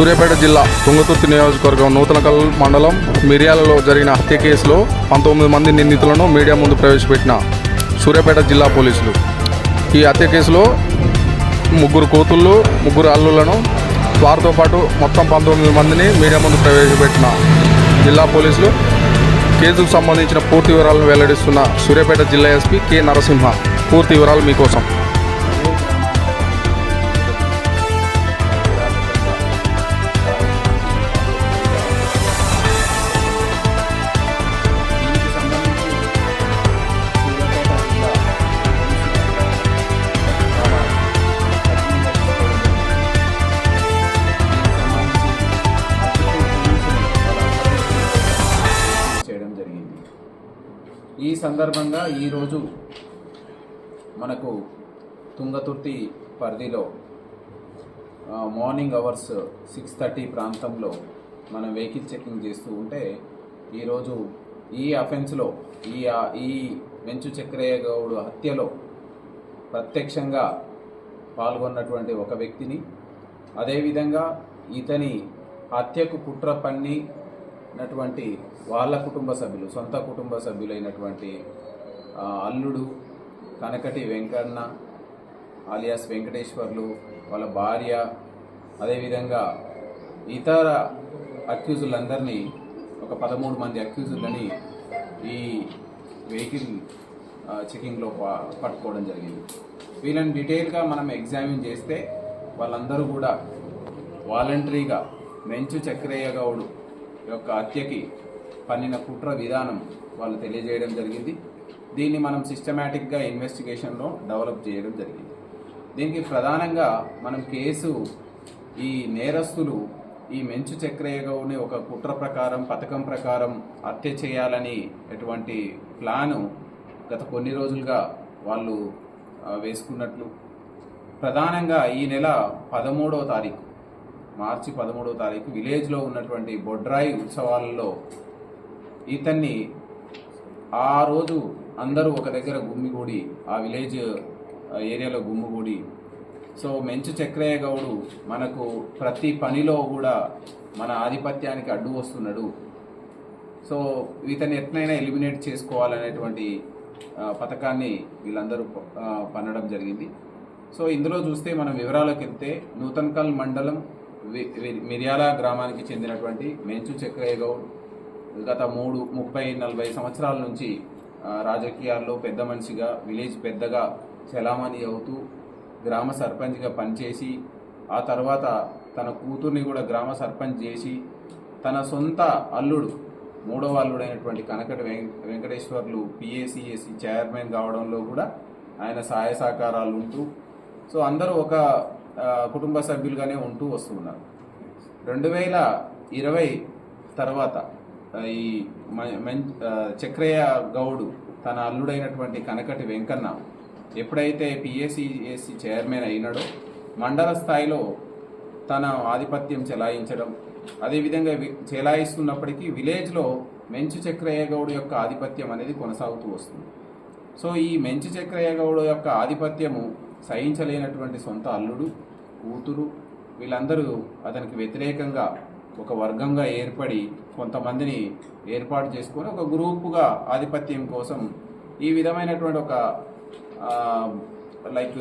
సూర్యాపేట జిల్లా తుంగతుర్తి నియోజకవర్గం నూతనకల్ మండలం మిర్యాలలో జరిగిన హత్య కేసులో పంతొమ్మిది మంది నిందితులను మీడియా ముందు ప్రవేశపెట్టిన సూర్యాపేట జిల్లా పోలీసులు. ఈ హత్య కేసులో ముగ్గురు కూతుళ్ళు ముగ్గురు అల్లులను వారితో పాటు మొత్తం పంతొమ్మిది మందిని మీడియా ముందు ప్రవేశపెట్టిన జిల్లా పోలీసులు. కేసుకు సంబంధించిన పూర్తి వివరాలను వెల్లడిస్తున్న సూర్యాపేట జిల్లా ఎస్పీ కె నరసింహ. పూర్తి వివరాలు మీకోసం. ఈ సందర్భంగా ఈరోజు మనకు తుంగతుర్తి పరిధిలో మార్నింగ్ అవర్స్ సిక్స్ థర్టీ ప్రాంతంలో మనం వెహికల్ చెకింగ్ చేస్తూ ఉంటే ఈరోజు ఈ అఫెన్స్లో ఈ ఈ మెంచు చక్రయ్య గౌడ్ హత్యలో ప్రత్యక్షంగా పాల్గొన్నటువంటి ఒక వ్యక్తిని అదేవిధంగా ఇతని హత్యకు కుట్ర అటువంటి వాళ్ళ కుటుంబ సభ్యులు సొంత కుటుంబ సభ్యులైనటువంటి అల్లుడు కనకటి వెంకన్న ఆలియాస్ వెంకటేశ్వర్లు వాళ్ళ భార్య అదేవిధంగా ఇతర అక్యూజులందరినీ ఒక పదమూడు మంది అక్యూజులని ఈ వెహికల్ చెకింగ్లో పట్టుకోవడం జరిగింది. వీళ్ళని డీటెయిల్గా మనం ఎగ్జామిన్ చేస్తే వాళ్ళందరూ కూడా వాలంటరీగా మెంచు చక్రయ్య గౌడు యొక్క హత్యకి పన్నిన కుట్ర విధానం వాళ్ళు తెలియజేయడం జరిగింది. దీన్ని మనం సిస్టమేటిక్గా ఇన్వెస్టిగేషన్లో డెవలప్ చేయడం జరిగింది. దీనికి ప్రధానంగా మనం కేసు ఈ నేరస్తులు ఈ మెంచు చక్రయ్య ఒక కుట్ర ప్రకారం పథకం ప్రకారం హత్య చేయాలని ఎటువంటి ప్లాను గత కొన్ని రోజులుగా వాళ్ళు వేసుకున్నట్లు. ప్రధానంగా ఈ నెల పదమూడవ తారీఖు మార్చి పదమూడవ తారీఖు విలేజ్లో ఉన్నటువంటి బొడ్రాయి ఉత్సవాలలో ఇతన్ని ఆ రోజు అందరూ ఒక దగ్గర గుమ్మిగూడి ఆ విలేజ్ ఏరియాలో గుమ్మిగూడి. సో మెంచు చక్రయ్య గౌడు మనకు ప్రతి పనిలో కూడా మన ఆధిపత్యానికి అడ్డు వస్తున్నాడు. సో ఇతన్ని ఎట్లయినా ఎలిమినేట్ చేసుకోవాలనేటువంటి పథకాన్ని వీళ్ళందరూ పన్నడం జరిగింది. సో ఇందులో చూస్తే మనం వివరాలకు వెళ్తే నూతన్కల్ మండలం మిర్యాల గ్రామానికి చెందినటువంటి మెంచు చక్రయ్య గౌడ్ గత మూడు ముప్పై నలభై సంవత్సరాల నుంచి రాజకీయాల్లో పెద్ద మనిషిగా విలేజ్ పెద్దగా చలామణి అవుతూ గ్రామ సర్పంచ్గా పనిచేసి ఆ తర్వాత తన కూతుర్ని కూడా గ్రామ సర్పంచ్ చేసి తన సొంత అల్లుడు మూడవ అల్లుడైనటువంటి కనకటి వెంకటేశ్వర్లు పిఏసిఎస్సి చైర్మన్ కావడంలో కూడా ఆయన సహాయ సహకారాలు ఉంటూ సో అందరూ ఒక కుటుంబ సభ్యులుగానే ఉంటూ వస్తున్నారు రెండు వేల ఇరవై తర్వాత ఈ చక్రయ్య గౌడు తన అల్లుడైనటువంటి కనకటి వెంకన్న ఎప్పుడైతే పిఎస్సిఎస్సి చైర్మన్ అయినాడో మండల స్థాయిలో తన ఆధిపత్యం చెలాయించడం అదేవిధంగా వి- చెలాయిస్తున్నప్పటికీ విలేజ్లో మెంచు చక్రయ్య గౌడు యొక్క ఆధిపత్యం అనేది కొనసాగుతూ వస్తుంది. సో ఈ మెంచు చక్రయ్య గౌడు యొక్క ఆధిపత్యము సహించలేనటువంటి సొంత అల్లుడు కూతురు వీళ్ళందరూ అతనికి వ్యతిరేకంగా ఒక వర్గంగా ఏర్పడి కొంతమందిని ఏర్పాటు చేసుకొని ఒక గ్రూపుగా ఆధిపత్యం కోసం ఈ విధమైనటువంటి ఒక లైక్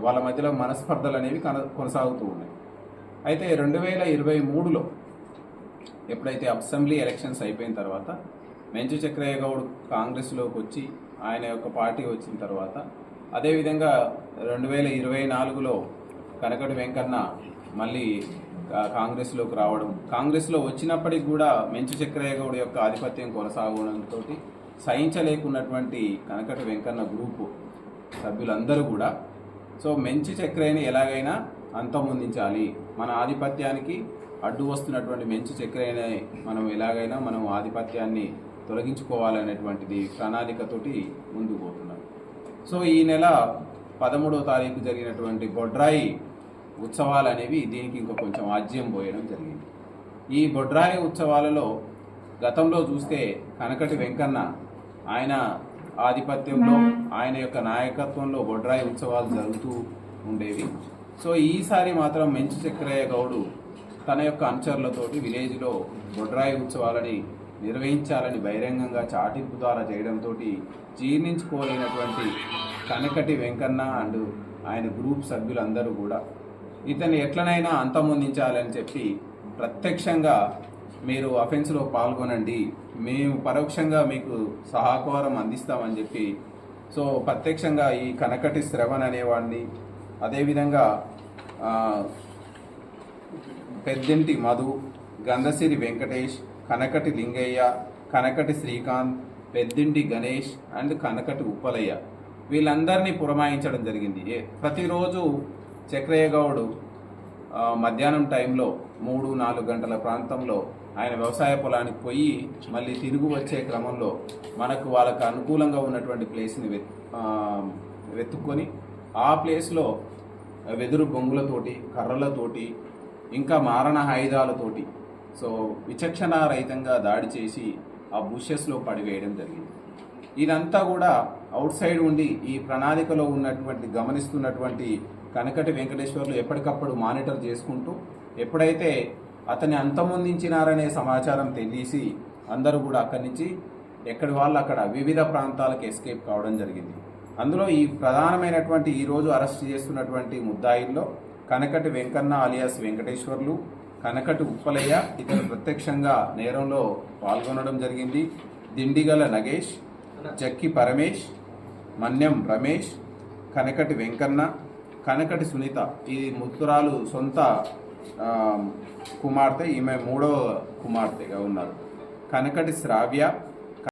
వాళ్ళ మధ్యలో మనస్పర్ధలు అనేవి కన కొనసాగుతూ ఉన్నాయి. అయితే రెండు వేల ఇరవై మూడులో ఎప్పుడైతే అసెంబ్లీ ఎలక్షన్స్ అయిపోయిన తర్వాత మెంచు చక్రయ్య గౌడ్ కాంగ్రెస్లోకి వచ్చి ఆయన యొక్క పార్టీ వచ్చిన తర్వాత అదేవిధంగా రెండు వేల ఇరవై నాలుగులో కనకటి వెంకన్న మళ్ళీ కాంగ్రెస్లోకి రావడం. కాంగ్రెస్లో వచ్చినప్పటికి కూడా మెంచు చక్రయ్యగౌడ్ యొక్క ఆధిపత్యం కొనసాగడంతో సహించలేకున్నటువంటి కనకటి వెంకన్న గ్రూపు సభ్యులందరూ కూడా. సో మెంచి చక్రయ్యని ఎలాగైనా అంతమొందించాలి. మన ఆధిపత్యానికి అడ్డు వస్తున్నటువంటి మెంచి చక్రయ్యని మనం ఎలాగైనా మనం ఆధిపత్యాన్ని తొలగించుకోవాలనేటువంటిది ప్రణాళికతోటి ముందుకు పోతున్నారు సో ఈ నెల పదమూడవ తారీఖు జరిగినటువంటి బొడ్రాయి ఉత్సవాలు అనేవి దీనికి ఇంకో కొంచెం ఆజ్యం పోయడం జరిగింది. ఈ బొడ్రాయి ఉత్సవాలలో గతంలో చూస్తే కనకటి వెంకన్న ఆయన ఆధిపత్యంలో ఆయన యొక్క నాయకత్వంలో బొడ్రాయి ఉత్సవాలు జరుగుతూ ఉండేవి. సో ఈసారి మాత్రం మెంచు చక్రయ్య గౌడు తన యొక్క అనుచరులతోటి విలేజ్లో బొడ్రాయి ఉత్సవాలని నిర్వహించాలని బహిరంగంగా చాటింపు ద్వారా చేయడంతో జీర్ణించుకోలేనటువంటి కనకటి వెంకన్న అండ్ ఆయన గ్రూప్ సభ్యులందరూ కూడా ఇతన్ని ఎట్లనైనా అంతమొందించాలని చెప్పి ప్రత్యక్షంగా మీరు అఫెన్స్లో పాల్గొనండి. మేము పరోక్షంగా మీకు సహకారం అందిస్తామని చెప్పి. సో ప్రత్యక్షంగా ఈ కనకటి శ్రవణ్ అనేవాడిని అదేవిధంగా పెద్దింటి మధు గంధసిరి వెంకటేష్ కనకటి లింగయ్య కనకటి శ్రీకాంత్ పెద్దింటి గణేష్ అండ్ కనకటి ఉప్పలయ్య. వీళ్ళందరినీ పురమాయించడం జరిగింది. ఏ- ప్రతిరోజు చక్రయ్య గౌడు మధ్యాహ్నం టైంలో మూడు నాలుగు గంటల ప్రాంతంలో ఆయన వ్యవసాయ పొలానికి పోయి మళ్ళీ తిరుగు వచ్చే క్రమంలో మనకు వాళ్ళకు అనుకూలంగా ఉన్నటువంటి ప్లేస్ని వెత్ వెతుక్కొని ఆ ప్లేస్లో వెదురు బొంగులతోటి కర్రలతోటి ఇంకా మారణ ఆయుధాలతోటి సో విచక్షణ రహితంగా దాడి చేసి ఆ బుషెస్లో పడివేయడం జరిగింది. ఇదంతా కూడా అవుట్ సైడ్ ఉండి ఈ ప్రణాళికలో ఉన్నటువంటి గమనిస్తున్నటువంటి కనకటి వెంకటేశ్వర్లు ఎప్పటికప్పుడు మానిటర్ చేసుకుంటూ ఎప్పుడైతే అతన్ని అంతమొందించినారనే సమాచారం తెలిసి అందరూ కూడా అక్కడి నుంచి ఎక్కడి వాళ్ళు అక్కడ వివిధ ప్రాంతాలకు ఎస్కేప్ కావడం జరిగింది. అందులో ఈ ప్రధానమైనటువంటి ఈరోజు అరెస్ట్ చేస్తున్నటువంటి ముద్దాయిల్లో కనకటి వెంకన్న అలియాస్ వెంకటేశ్వర్లు కనకటి ఉప్పలయ్య ఇతను ప్రత్యక్షంగా నేరంలో పాల్గొనడం జరిగింది. దిండిగల నగేష్ జక్కి పరమేష్ మన్యం రమేష్ కనకటి వెంకన్న కనకటి సునీత ఇది ముత్తురాలు సొంత కుమార్తె ఈమె మూడో కుమార్తెగా ఉన్నారు. కనకటి శ్రావ్య